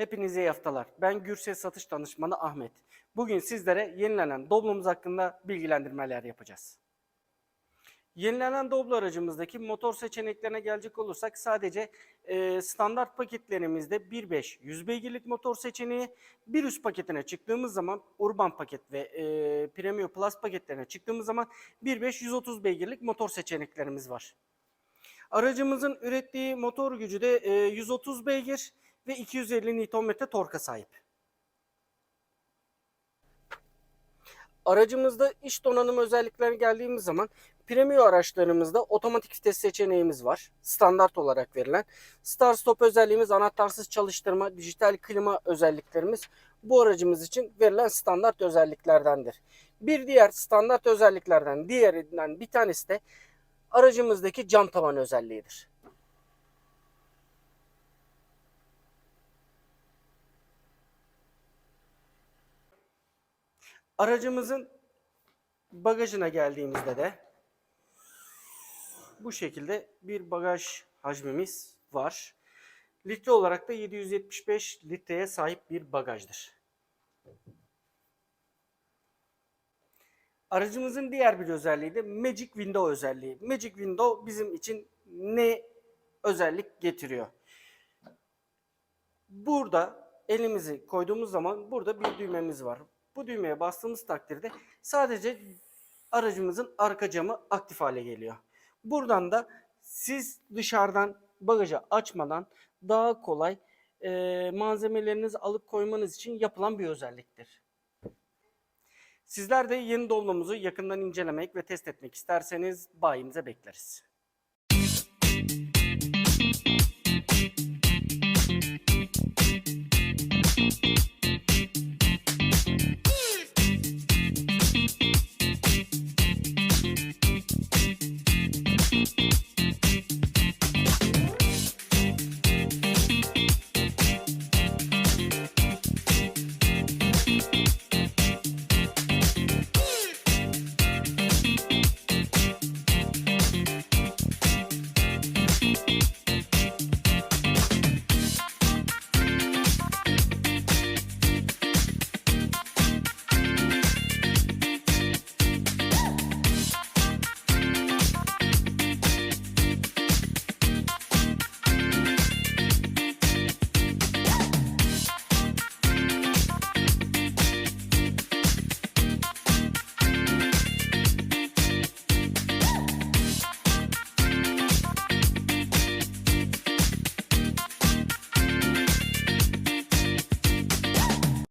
Hepinize iyi haftalar. Ben Gürses Satış Danışmanı Ahmet. Bugün sizlere yenilenen Doblo'muz hakkında bilgilendirmeler yapacağız. Yenilenen Doblo aracımızdaki motor seçeneklerine gelecek olursak sadece e, standart paketlerimizde 1.5 100 beygirlik motor seçeneği, bir üst paketine çıktığımız zaman Urban paket ve e, Premium Plus paketlerine çıktığımız zaman 1.5 130 beygirlik motor seçeneklerimiz var. Aracımızın ürettiği motor gücü de e, 130 beygir ve 250 Nm torka sahip. Aracımızda iç donanım özelliklerine geldiğimiz zaman premium araçlarımızda otomatik vites seçeneğimiz var. Standart olarak verilen. Start stop özelliğimiz, anahtarsız çalıştırma, dijital klima özelliklerimiz bu aracımız için verilen standart özelliklerdendir. Bir diğer standart özelliklerden diğerinden bir tanesi de aracımızdaki cam tavan özelliğidir. Aracımızın bagajına geldiğimizde de bu şekilde bir bagaj hacmimiz var. Litre olarak da 775 litreye sahip bir bagajdır. Aracımızın diğer bir özelliği de Magic Window özelliği. Magic Window bizim için ne özellik getiriyor? Burada elimizi koyduğumuz zaman burada bir düğmemiz var. Bu düğmeye bastığımız takdirde sadece aracımızın arka camı aktif hale geliyor. Buradan da siz dışarıdan bagajı açmadan daha kolay e, malzemelerinizi alıp koymanız için yapılan bir özelliktir. Sizler de yeni dolmumuzu yakından incelemek ve test etmek isterseniz bayimize bekleriz.